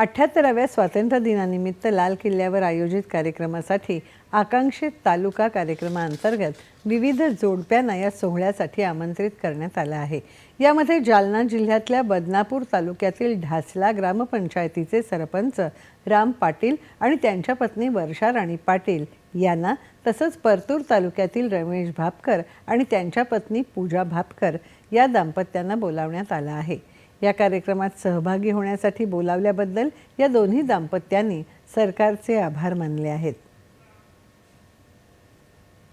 अठ्ठ्याहत्तराव्या स्वातंत्र्य दिनानिमित्त लाल किल्ल्यावर आयोजित कार्यक्रमासाठी आकांक्षित तालुका कार्यक्रमाअंतर्गत विविध जोडप्यांना या सोहळ्यासाठी आमंत्रित करण्यात आलं आहे. यामध्ये जालना जिल्ह्यातल्या बदनापूर तालुक्यातील ढासला ग्रामपंचायतीचे सरपंच राम पाटील आणि त्यांच्या पत्नी वर्षा राणी पाटील यांना तसंच परतूर तालुक्यातील रमेश भापकर आणि त्यांच्या पत्नी पूजा भापकर या दाम्पत्यांना बोलावण्यात आलं आहे. या कार्यक्रमात सहभागी होण्यासाठी बोलावल्याबद्दल या दोन्ही दाम्पत्यांनी सरकारचे आभार मानले आहेत.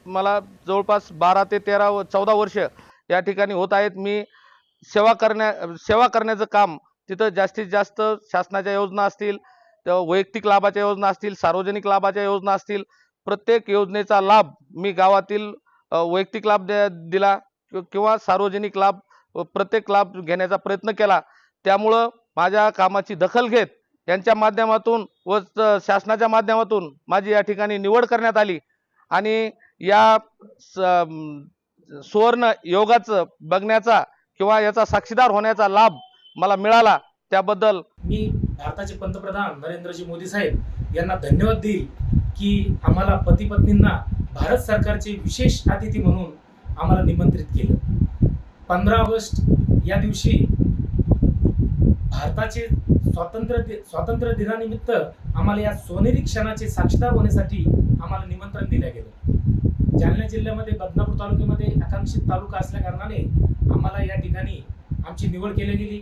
मला जवळपास बारा ते तेरा व चौदा वर्ष या ठिकाणी होत आहेत. मी सेवा करण्या सेवा करण्याचं काम तिथं जास्तीत जास्त शासनाच्या योजना असतील वैयक्तिक लाभाच्या योजना असतील सार्वजनिक लाभाच्या योजना असतील प्रत्येक योजनेचा लाभ मी गावातील वैयक्तिक लाभ द्या दिला किंवा सार्वजनिक लाभ प्रत्येक लाभ घेण्याचा प्रयत्न केला. त्यामुळं माझ्या कामाची दखल घेत यांच्या माध्यमातून व शासनाच्या माध्यमातून माझी या ठिकाणी निवड करण्यात आली. आणि या सुवर्ण योगाचं बघण्याचा किंवा याचा साक्षीदार होण्याचा लाभ मला मिळाला. त्याबद्दल मी भारताचे पंतप्रधान नरेंद्रजी मोदी साहेब यांना धन्यवाद देईल की आम्हाला पती पत्नींना भारत सरकारचे विशेष अतिथी म्हणून आम्हाला निमंत्रित केलं. पंधरा ऑगस्ट या दिवशी भारताचे स्वातंत्र्य दि- स्वातंत्र्य दिनानिमित्त आम्हाला या सोनेरी क्षणाचे साक्षीदार होण्यासाठी आम्हाला निमंत्रण दिलं गेलं. जालना जिल्ह्यामध्ये बदनापूर तालुक्यामध्ये आकांक्षित तालुका असल्या कारणाने आम्हाला या ठिकाणी आमची निवड केली गेली.